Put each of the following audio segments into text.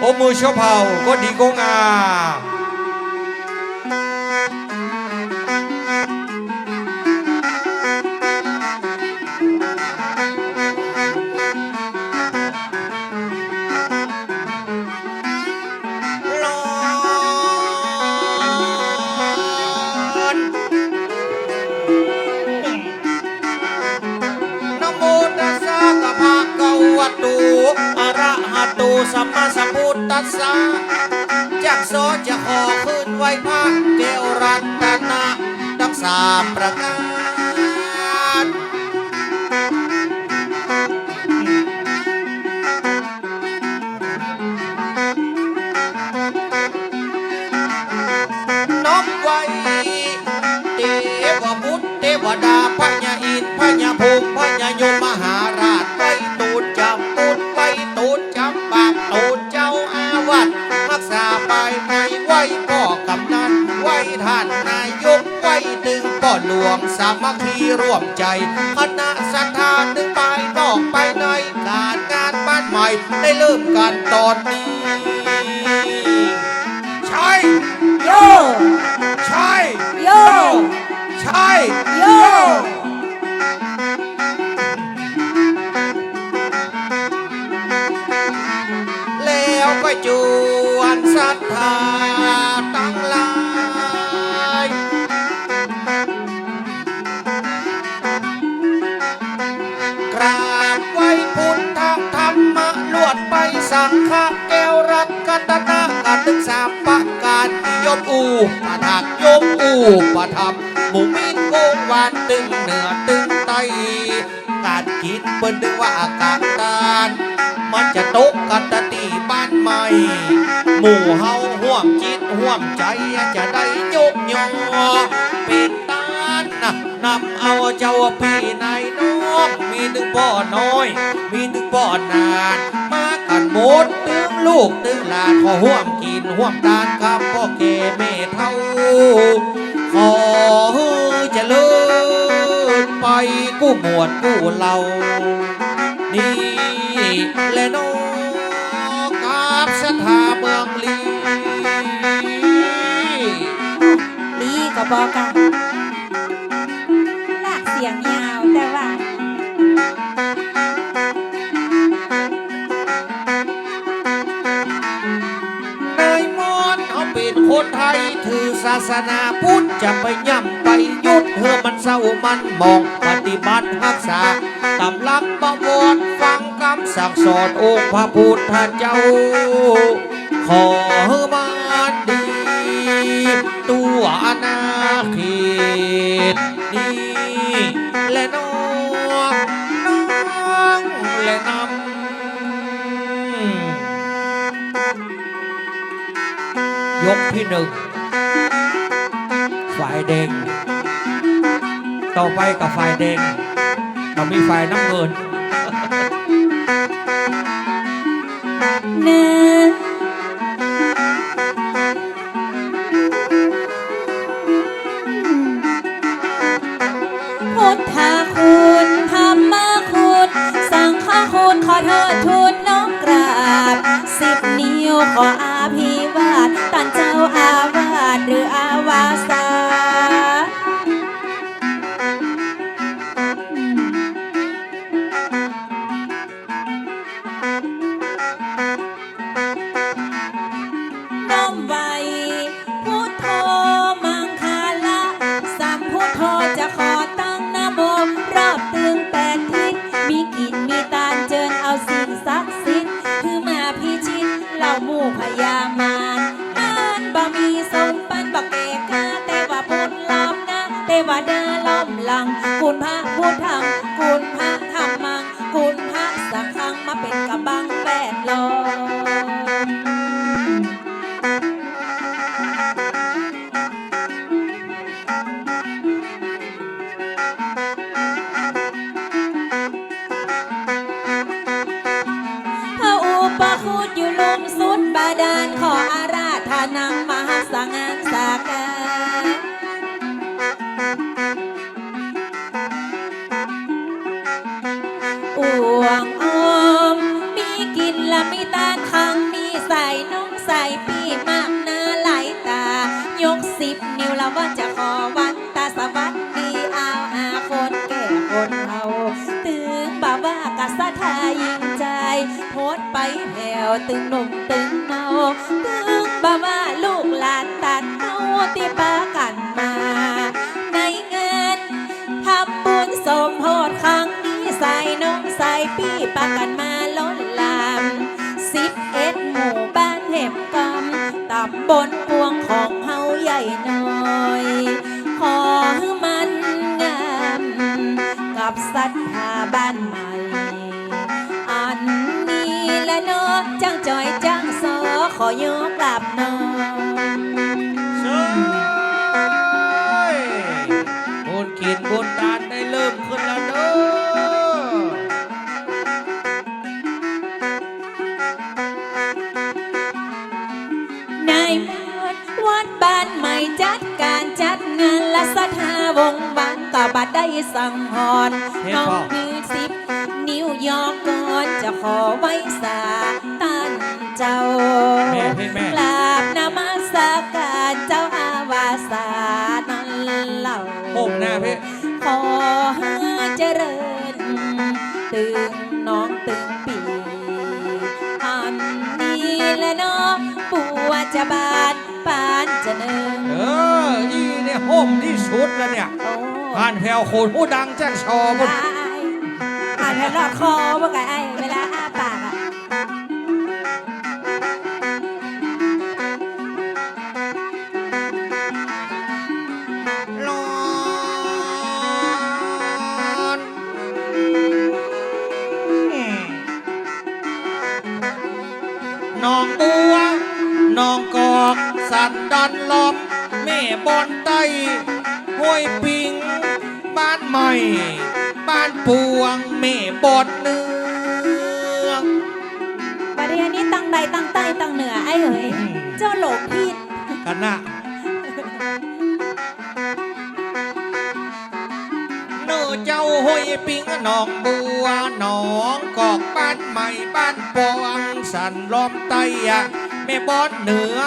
โอมือเชาเผาก็ดีก็งาม สัมพุทธัสสะจักโสจะขอขึ้นไว้พระเกวรัตนะทั้งสามประการน้อมไว้เทวบุตรเทวดาพญา ใจคณะสัทธาถึงไปนอกไปในการงานบ้านใหม่ได้เริ่มกันตอนนี้ อูปะถักยมอูปะทับหมูมินโกงวานตึงเหนือตึงไตการกินเปิ้นดึงว่าอากาศตานมันจะตกกันตะตีบ้านใหม่ หมู่เฮาห่วมจิตห่วมใจจะได้ยกยอเป็นตานนะนำเอาเจ้าพี่นายน้องมีหนึ่งบ่อน้อย มีหนึ่งบ่อนานมา กันหมดตึงลูกตึงหลานขอห่วมกินห่วมทานครับพ่อแก่แม่เท่า ขอให้เจริญไปกู้หมวดกู้เหล่า นี่และน้องกับสถาเมืองลี ลีก็บอกกัน คนไทยถือศาสนาพุทธจะไปย่ำไปยุดเพื่อมันเศร้ามันมองปฏิบัติรักษาตำลักบวรฟังคำสั่งสอนองค์พระพุทธเจ้า ขอมาดี ตัวอนาเขต ที่หนึ่งฝ่ายแดง ต่อไปกับฝ่ายแดงเรามีฝ่ายน้ำเงินเอุปคุตอยู่ ตึงหนุ่มตึงเนาตึงบ่าว่าลูกหลานตัดเอาตีปากันมา ในเงินทำบุญสมโพธครั้งนี้ใส่น้องใส่ปี้ปากันมาล้นลามสิบเอ็ดหมู่บ้านเห็บกำตำบล อยกกลับน้องเซ้ยบุญกินบุญทานได้เริ่มขึ้นแล้วเด้อนายมดวัดบ้านใหม่จัดการจัดงานและสถาวงบ้านก็บัดได้สั่งหอนน้องมีสิบนิ้วยอกก่อนจะขอไว้สา เจ้าแม่เพ่แม่กราบนมัสการเจ้าอาวาสานั้นเล่าโป่งหน้าเพ่ขอให้เจริญ ตึงน้องตึงปีอันนี้แหละเน้องปัวจะบานปานจะเนิงเอออีเนี่ยห่มที่สุดแล้วเนี่ยโอ้ผ่านแผ่วโขนผู้ดังแจ้งชอบุญตายอ่านแผ่นรอดคอเมื่อไง สันดันลอบแม่บอนไตห้วยปิง บ้านใหม่ บ้านปวงแม่บอดเนืองประเดี๋ยวนี้ตั้งใดตั้งใต้ตั้งเหนือไอ้เอ๋ยเจ้าหลงผิดกันนะเนื้อเจ้าห้วยปิงหนองบัวหนองกอกบ้านใหม่บ้านปวงสันล้อมไตอะแม่บอนเหนือ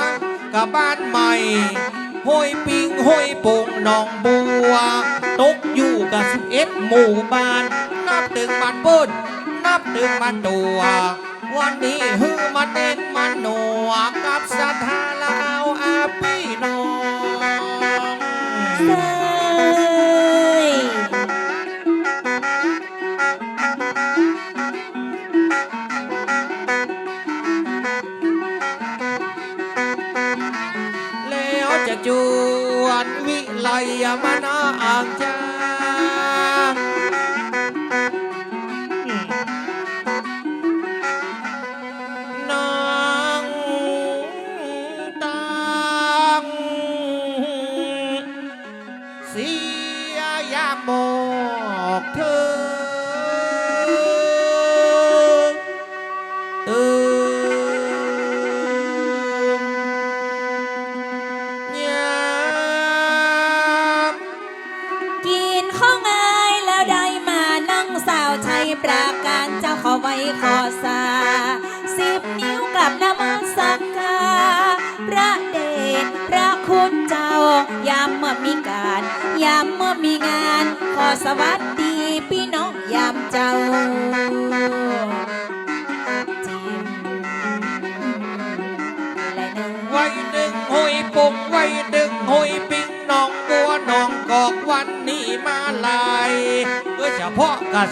กับบ้านใหม่ห้อยปิงห้อยปงหนองบัว ตกอยู่กับสิบเอ็ดหมู่บ้าน นับถึงบ้านปุ้นนับถึงบ้านตัว วันนี้ฮือมาเต้นมาหนัวกับสถาลาว ไ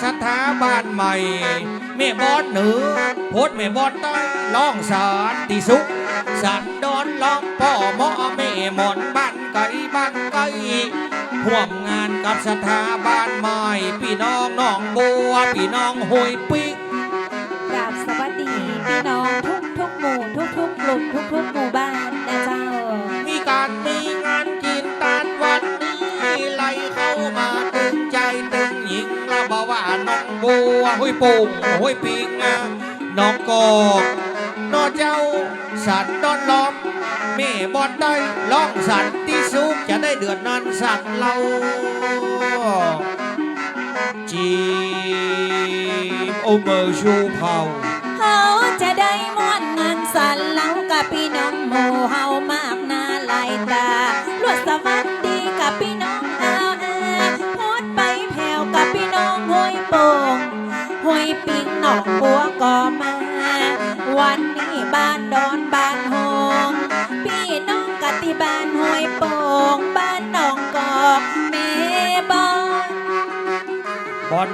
สถาบันใหม่แม่บอนเหนือโพดแม่บอนใต้ล่องสารติสุขสันดอนล่องพ่อหมอแม่หมอนบ้านไก่บ้านไก่ห่วมงานกับสถาบันใหม่พี่น้องน้องบัวพี่น้องหอยปิงกราบสวัสดีพี่น้องทุกทุกหมู่ทุกทุกกลุ่มทุกทุกหมู่บ้านนะเจ้า วห้วยโป่งห้วยปิงน้องกอกน้อเจ้า สันดอนล้อมแม่บอนได้ล่องสันที่สุขจะได้เดือดนันสัตว์เราจีบโอเมอร์ชูเผาเขาจะได้ม่วนงานสันเล้ากับพี่น้องหมู่เฮามากหน้าหลายตาลวดสวัสดี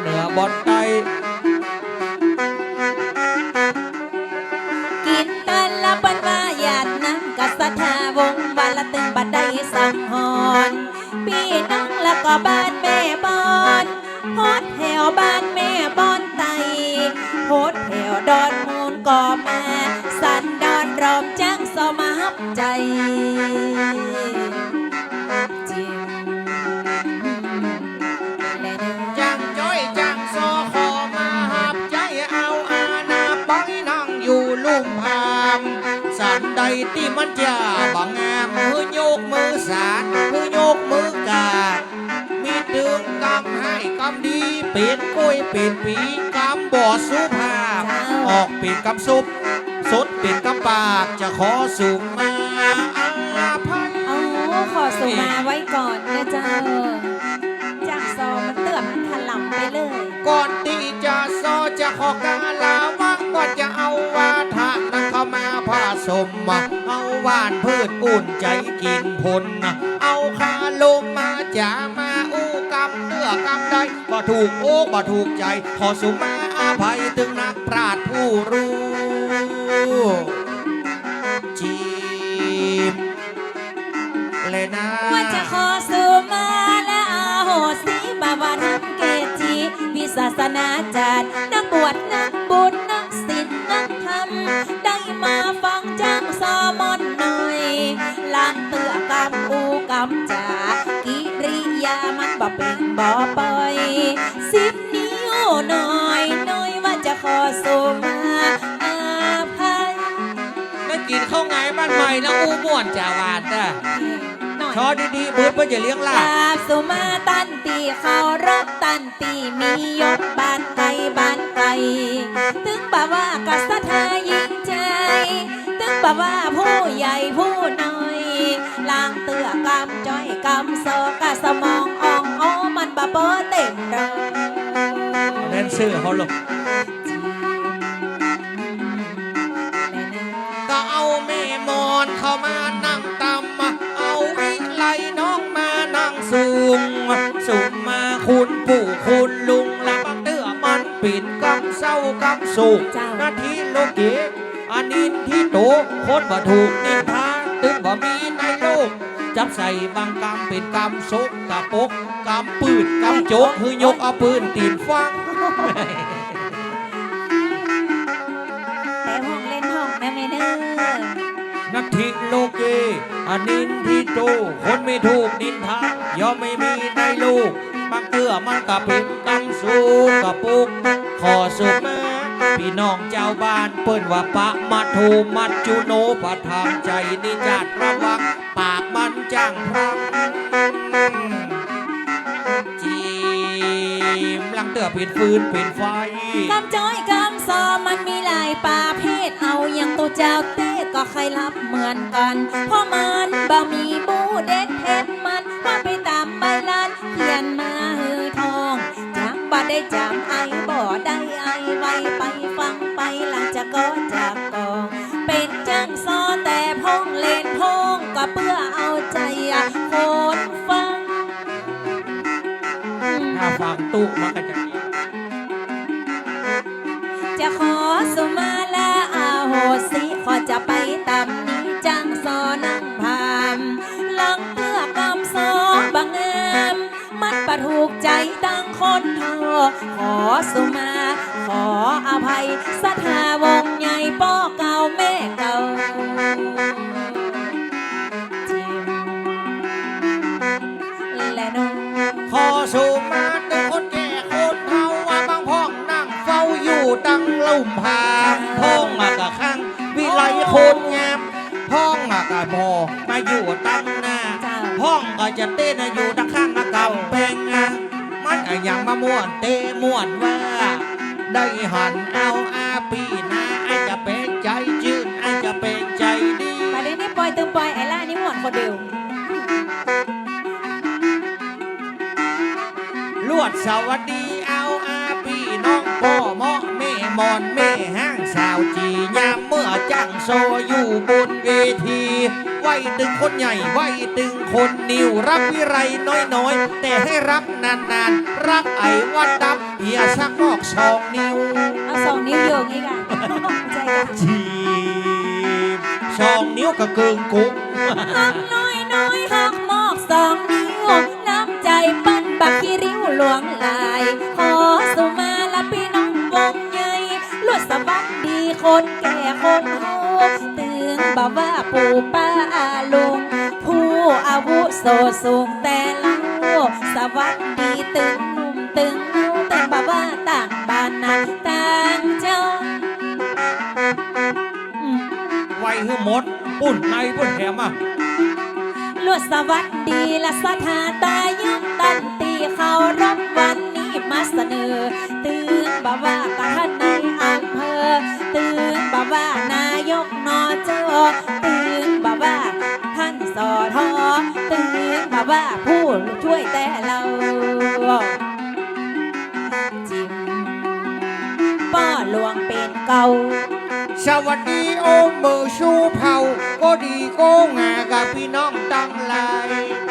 เหนือบอนใต้ สันใดที่มันจะบังงามมือโยกมือสารมือโยกมือกาดมีดึงกำให้กำดีเป็นกล้วยเป็นปีกำบ่อสุภาพออกเป็นกำซุปสดเป็นกำปากจะขอสูงมาอาภัยเอาขอสุมาไว้ก่อนนะเจ้าจากซอมันเตื่อมันถล่ำไปเลย ก่อนที่จะซอจะขอกาลาวังก็จะเอาวาทะนั้นเข้า มาผสมมาเอาหวานพืชอุ่นใจกินผล เอาคาลมมาจะมาอู้กำเตื้อกำได้บ่ถูกโอ้บ่ถูกใจ ขอสุมาอาภัยถึงนักปราดผู้รู้จีบเลยนะว่าจะขอสุมาและอาโหสิบาวานเกจิวิศาสนาจารย์นักบวชาวไงบ้านใหม่นะอูม่วนจาวานจ้ะหน่อยชอดีๆเบิร์ดเพื่อจะเลี้ยงล่าราบสุมาตันตีเขารบตันตีมียศบ้านไกลบ้านไกลถึงบ่าว่ากษัตริย์ยิ่งใจ ถึงบ่าว่าผู้ใหญ่ผู้น้อยลางเตือกำจ้อยกำโซกะสมองอ่องอ้อมันบ่เบอเต็มเรอแดนเซอร์เขาหลบ มานั่งตำมาเอาวิไลน้องมานั่งสูงสูงมาคุณปู่คุณลุงและบังเตื้อมันปิดกำเศร้ากำสุขเจ้านาทีโลกเกอันนินที่โตโคตรบ่ถูกนินทาตึงบ่มีในโลกจับใส่บางกำเป็นกำซกกะปกกำปืดกำโจกคือยกเอาปืนตีนฟัง นักทิโลเกอันนินที่โต คนไม่ถูกนินทายอมไม่มีในลูกบางเตื้อมันกะเป็นกำสูงกะปุกขอสุขมาพี่น้องเจ้าบ้านเปิ้นว่าปะมาโทมัดจุโนประทามใจนี่จัดระวังปากมันจ้างพรังจีมลังเตื้อเป็นฟืนเป็นไฟกำจ้อยกำ ซอมันมีหลายป่าเพศเอาอย่างตัวเจ้าเต้ก็ใครรับเหมือนกัน เพราะมันบ่มีบูเด็ดเผ็ดมันว่าไปตามใบลานเขียนมาฮือทองจักบ่ได้จำไอบ่ได้ไอไว้ไปฟังไปหลังจากก็จากกอง เป็นจังซอแต่พงเล่นพงก็เพื่อเอาใจคนฟัง ถ้าฟังตุมันก็จะดี จะขอสุมาลาอาโหสิขอจะไปตำนี้จังสอนังพามลังเพื่อกำสอบางงามมันประถูกใจตั้งคนเธอขอสุมา ขออภัยสถาวงใหญ่ป้อเก่าแม่เก่า ตั้งลุ่มพามพ้องมากะข้างวิไลโคนงามพ้องมากะพอมาอยู่ตั้งหน้าเจ้าห้องก็จะเต้นอยู่ดังข้างนากำแพงอะมันอะอย่างมาม่วนเตม่วนว่า ได้หันเอาอาปีนาไอจะเป็นใจจืดไอจะเป็นใจดีประเด็นนี้ปล่อยตึงปล่อยไอ้ล่านี่หมวนคนเดียวลวดสวัสดีเอาอาปีน้องพ่อหมอแม่มอนแม่ห้างสาวจียามเมื่อจังโซอยู่บนเวทีไหวตึงคนใหญ่ไหวตึงคนนิวรักวิไรน้อยๆ แต่ให้รักนานๆ รักไอ้วัดดับเฮียชักนอกสองนิ้วเอาสองนิ้วโยงอีกอะใจกันจีบสองนิ้วก็เกิงกุ๊กหักน้อยน้อยหักมอกสองนิ้วน้ำใจปั้นบักขี้ริ้วหลวงลายขอ คนแก่คนเฮาตึงบอกว่าปู่ป้าอาลุง ผู้อาวุโสสูงแต่เล่าสวัสดีตึงหนุ่มตึงเฮาตึงบอกว่าต่างบ้านนาต่างเจ้าไว้ให้หมดปุ่นในปุ่นแถมอะลวดสวัสดีและสถาตายังตันตีเขารับวันนี้มาเสนอ บ่าว่าประธานในอำเภอ ตื่นบ่าว่านายกนอจอตื่นบ่าว่าท่านสอทอตื่นบ่าว่าผู้ช่วยแต่เราจิมป้อหลวงเป็นเก่าสวัสดีโอมเบอร์ชูเผาก็ดีก็งากับพี่น้องตั้งหลาย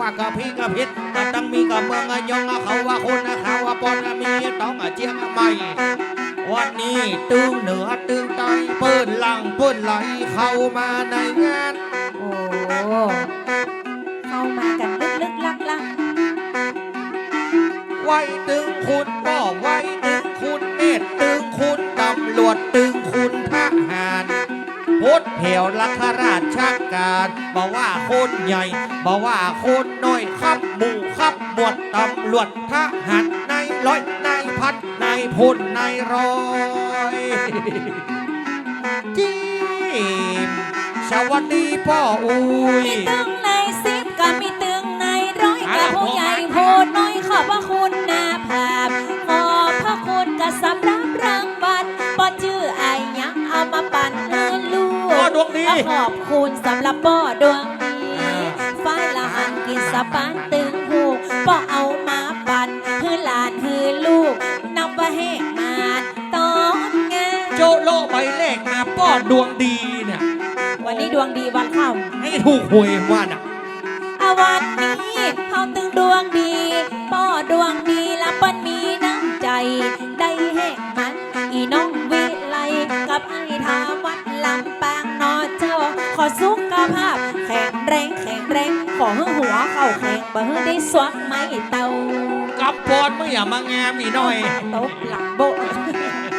ว่ากับพี่กับพิษก็ต้องมีกับเมืองอะยองอะเขาว่าคนอะเขาว่าปอนอะมีต้องอะเจียงอะไม่วันนี้ตึงเหนือตึงใต้เปิ้นหลังเปิ้นไหลเข้ามาในงาน โอ้เข้ามากันลึกๆลักๆไว้ตึงคุณก็ไว้ตึงคุณเนตรตึงคุณตำรวจตึงคุณทหาร พุทธเพียวลักราชการบอกว่าคนใหญ่บอกว่าคนน้อยครับหมู่ครับบวชตำรวจทหารนายร้อยนายพัดนายพลนายร้อยจีมสวัสดีพ่ออุ้ย มีตึงในสิบก็มีต ขอบคุณสำหรับป้อดวงดีอ่าฝ้ายละหันกินสะปานตึงหูป้อเอามาปั่นฮือหลานฮือลูกนับว่าแหกมาตอนงานโจโลใบเลขมาป้อดวงดีเนี่ยวันนี้ดวงดีวันเข้าให้ถูกหวยว่าน่ะ อาวันนี้เขาตึงดวงดี ข็งแรงขอให้หัวเข้าแข็งบ่ให้ได้สวักไม่เตากับปอนไม่อย่ามางามอีหน่อยตบหลังโบะกับ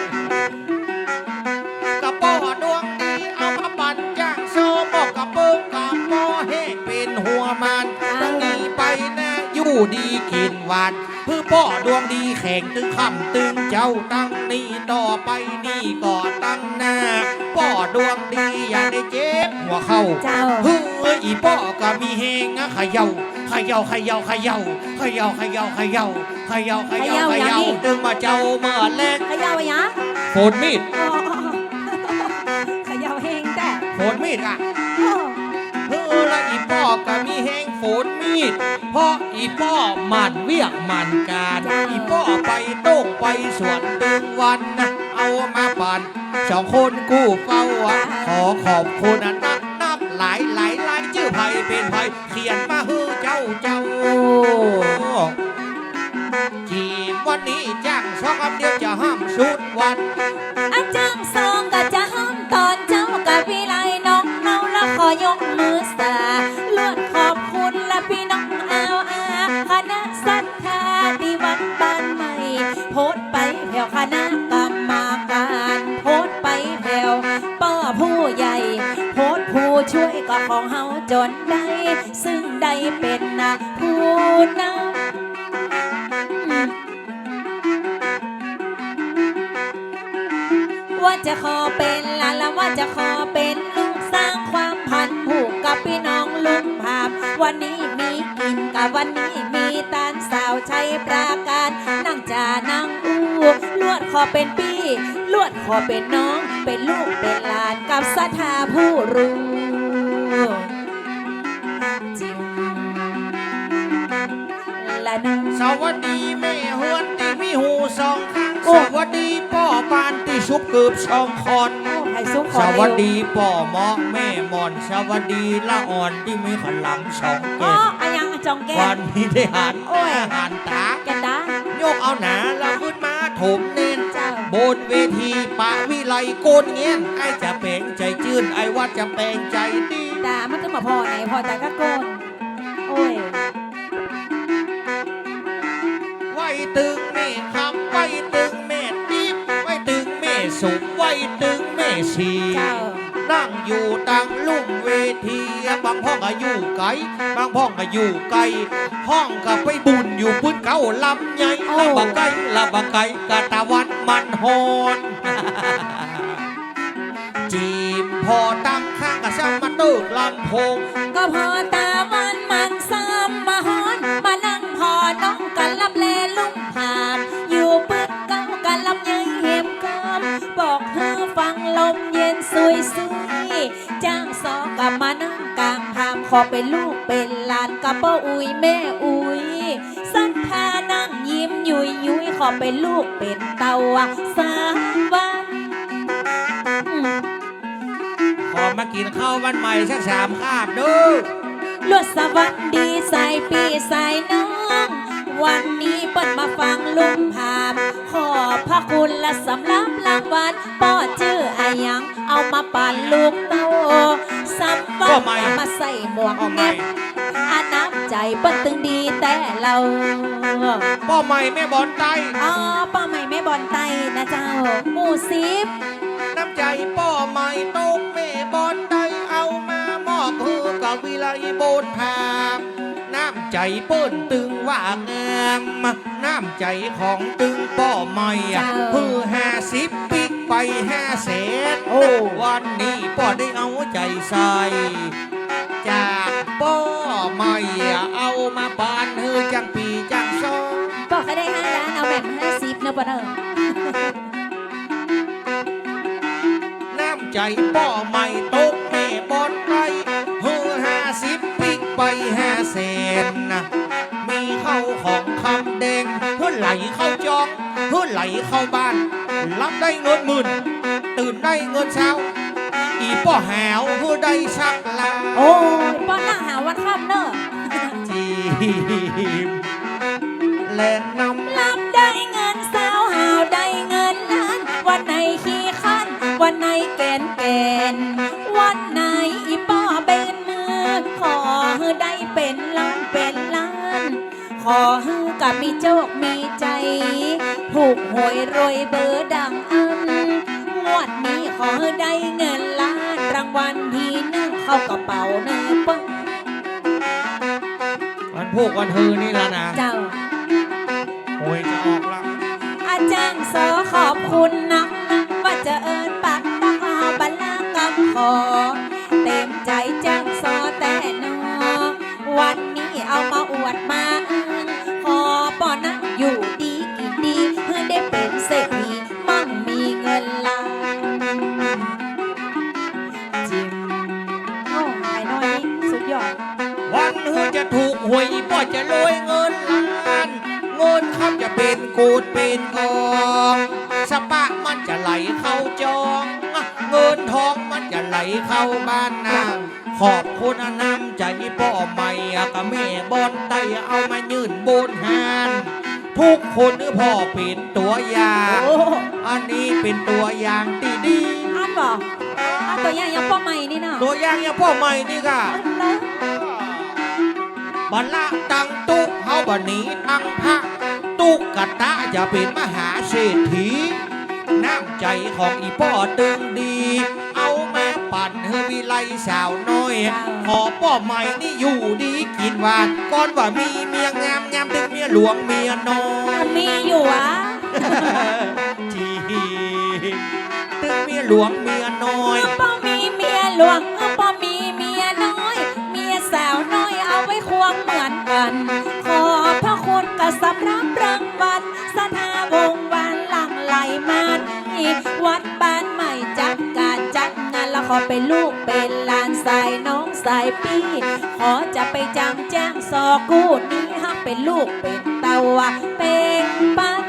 ดีกินหวานเพื่อป้อดวงดีแข่งตึงคำตึงเจ้าตั้งนี้ต่อไปนี่ก็ตั้งหน้าป้อดวงดีอย่าได้เจ็บหัวเข้าเจ้า เฮ้ยอีป้อก็มีเฮงอะเขย่าเขย่าเขย่าเขย่าเขย่าเขย่าเขย่าเขย่าเขย่าเขย่าดึงมาเจ้าเมื่อแรกเขย่าไว้ยะโฟนมีดอ๋อเขย่าเฮงแต่โฟนมีดอะอ๋อเฮ้อละอีป้อก็มีเฮง โฟนมีด เพราะอีป้อมันเวียกมันการ อีป้อไปโต้งไปสวนดึงวันนะเอามาปั่นสองคนกู้เฝ้าขอขอบคุณนักนักหลายหลายหลายชื่อไผเป็นไผเขียนมาฮือเจ้าเจ้าจีบวันนี้จ้างสองคำเดียวจะห้ามสุดวันอาจารย์สอง นได้ซึ่งได้เป็นนะผู้นำว่าจะขอเป็นลาละว่าจะขอเป็นลูกสร้างความพันผูกกับพี่น้องลุงภาพ วันนี้มีกินกับวันนี้มีตานสาวใช้ปราการนั่งจานั่งอู้ลวดขอเป็นพี่ลวดขอเป็นน้อง เป็นลูกเป็นหลานกับศรัทธาผู้รู้ ละนะสวัสดีแม่เฮือนที่มีหูซุปเกือบสองคนโอ้ไผ่ซุ้มขสอวัสดีป่อหมอแม่หมอนสวัสดีละอ่อนที่มีขลำสองอ๋อเกตอะยังอะจองแก้วัมนนี้ได้หันโอ้ย หันตา แกนดาโยกเอาหนาแล้วขึ้นมาถมเน้นเจ้า บนเวทีปะวิไลโกนเงี้ยนไอจะแปลงใจจื้นไอว่าจะแปลงใจดีด่ามันก็มาพอไหนพอแต่ก็โกนโอ้ย ตึงแม่คำไว้ตึงแม่ดิบไว้ตึงแม่สุกไว้ตึงแม่ชีเจ้า นั่งอยู่ตังลุ่มเวทีบางห้องก็อยู่ไกลบางห้องก็อยู่ไกลห้องก็ไปบุญอยู่พื้นเขาลำใหญ่โอ้ ละบะไกละบะไกกะตะวันมันฮอน จีบพอตั้งข้างกับช่างมาตึกลำโพง ก็พอตามันมันซ้ำมาฮอน มานั่งพอน้องกันลำ ขอเป็นลูกเป็นหลานกับป้าอุ้ยแม่อุ้ยสันพานั่งยิ้มยุยยุยขอเป็นลูกเป็นเตาวสามวันขอมากินข้าววันใหม่สักสามคาบด้อลวดสวัสดีใส่ปีใส่น้องวันนี้เปิดมาฟังลุงพาม ขอพระคุณและสำรับรางวัลป้อชื่ออายัง เอามาปั่นลูกโต สัมวัก็นไม่มาใส่หมวกเอาใหม่เน็บอาน้ำใจเปิ้นตึงดีแต่เราป้อใหม่แม่บอลไตอ๋อป้าใหม่ไม่บอลไตนะเจ้าหมู่สิบน้ำใจป้อใหม่ตกแม่บอลไตเอามามอบเพื่อกับวิไลโบนพามน้ำใจเปิ้นตึงว่างามน้ำใจของตึงป้อใหม่อะเพื่อห้าสิบปิก ไปห้าแสนโอ้ วันนี้ป้อได้เอาใจใส่ จากป้อใหม่อะเอามาบานเฮือจังปีจังซองบอกให้ได้ห้าล้านเอาแบ่งห้าสิบนะปะเนอะน้ำใจป้อใหม่ตกแม่บอลไปเฮือห้าสิบปิกไปห้าแสนนะมีเข้าของ แดงเพื่อไหลเข้าจองเพื่อไหลเข้าบ้าน รับได้เงินหมื่น ตื่นได้เงินเช้า อีป้อหาวเพื่อได้ชักลาโอ้ยป้อนหน้าหาวันค่ำเนอะจีบและนำรับได้เงินสาวหาวได้เงินล้าน วันไหนขี้ขันวันไหนแกนแกนวันไหน ขอให้กับมีโชคมีใจ ถูกหวยรวยเบอร์ดังอัน งวดนี้ขอให้ได้เงินล้านรางวัลที่หนึ่งเข้ากระเป๋าเนื้อปึ้งวันพวกวันฮือนี่ละนะเจ้าโอ้ยจะออกละอาจารย์สอขอบคุณนัก หวยป้อจะรวยเงินล้านเงินคำจะเป็นกูดเป็นกองสปะมันจะไหลเข้าจองเงินทองมันจะไหลเข้าบ้านนาขอบคุณน้ำใจป้อใหม่อะกับแม่บอนไตเอามายื่นโบนหานทุกคนพ่อเป็นตัวอย่างโอ้อันนี้เป็นตัวอย่างที่ดีอันบอกอันตัวอย่างยังป้อใหม่นี่เนาะตัวอย่างอย่างพ่อใหม่นี่ค่ะอันเลย บัลละตังตุกเฮาบันนี้ตังพระตุกกะตะจะเป็นมหาเศรษฐีน้ำใจของอีป้อตึงดี เอามาปั่นเฮอวิไลสาวน้อยขอป้อใหม่นี่อยู่ดีกินหวานก่อนว่ามีเมียงามงามดึกเมียหลวงเมียน้อยมีอยู่อะจีตึกเมียหลวงเมียน้อย พอเป็นลูกเป็นหลานสายน้องสายพี่ขอจะไปจำแจ้งสอกู้นี้ฮักเป็นลูกเป็นตาวะเป็นปัน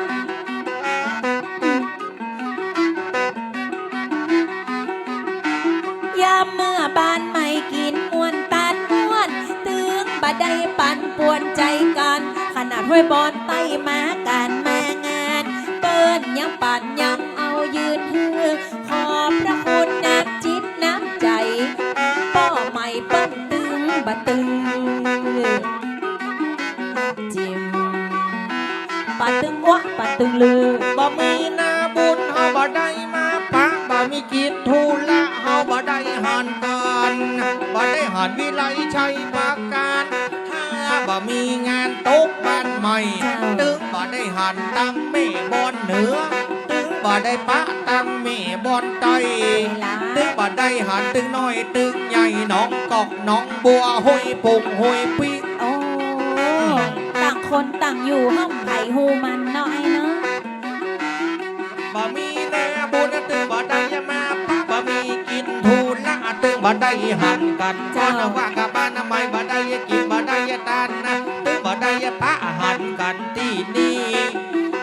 ยามเมื่อบ้านไม่กินมวนตันมวนตึงบัดได้ปันปวนใจกัน ขนาดห้วยบอนตา ปะตึงวะปะตึงลือบ่มีนาบุญเฮาบ่ได้มาปะบ่มีกิจธุระเฮาบ่ได้หันกันบ่ได้หันวิไลชัยประการถ้าบ่มีงานตกบ้านใหม่เจ้าตึงบ่ได้หันตั้งแม่บอนเหนือตึงบ่ได้ปะตั้งแม่บอนใต้ตึงบ่ได้หันตึงน้อยตึงใหญ่หน้องกอกหน้องบัวห้วยปุงห้วยปิกโอ้ต่างคนต่างอยู่ห้อง หูมันเนาะไอ้เนาะบ่มีแน่บุญตึงบ่ได้มาปะบ่มีกินทูละตึงบ่ได้หันกันก่อนว่ากับบ้านทำไมบ่ได้กินบ่ได้ทานนะตึงบ่ได้ปะหันกันที่นี่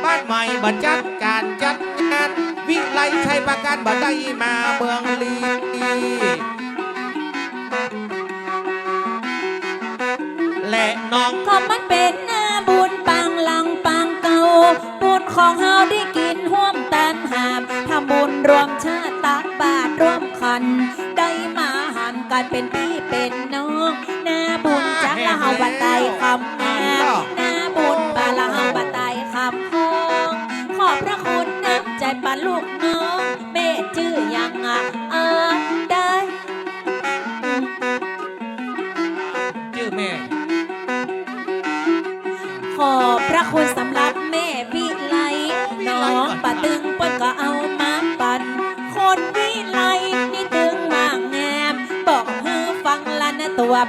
บ้านใหม่บ่จัดการจัดงานวิไลชัยประการบ่ได้มาเมืองลีและน้องก็มันเป็น ของเฮาได้กินห่วมตันหามทำบุญรวมชาติตักบาทร่วมคัน ได้มาหันกันเป็นพี่เป็นน้องหน้าบุญจักละเฮาบัดไตคำ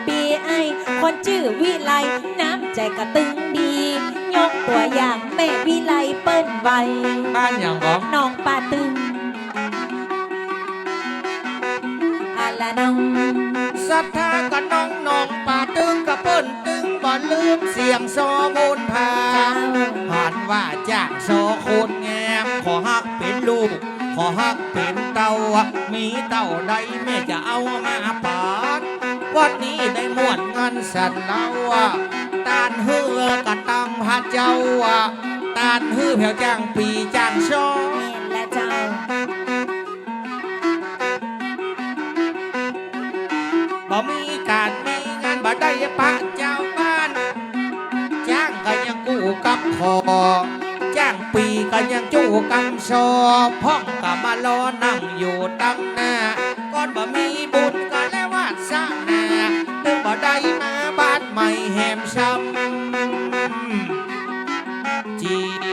ปีไอ คนชื่อวิไลน้ำใจกระตึงดี ยกตัวอย่างแม่วิไลเปิ้นไว้บ้านอย่างของน้องปาตึงอะละน้องศรัทธากับน้องน้องป่าตึงกับเปิ้นตึงบ่ลืมเสียงซอมูลพาเจ้าผ่านว่าจ้างโซโคนแงมขอฮักเป็นลูก ขอฮักเป็นเต้ามีเต้าใดแม่จะเอามาปาก วันนี้ได้ม่วนงานสันเล่าตานเฮือกะตังพระเจ้าตานฮือแผ่วจ้างปีจ้างชอแม่นและเจ้าบ่มีการมีงานบ่ได้ปะเจ้าบ้าน จ้างก็ยังกู้กับคอจ้างปีก็ยังจู้กำซอพ่องก็มารอนั่งอยู่ตั้งหน้าก่อนบ่มี มาบ้านใหม่แหมช้ำจี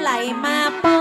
ไหลมาป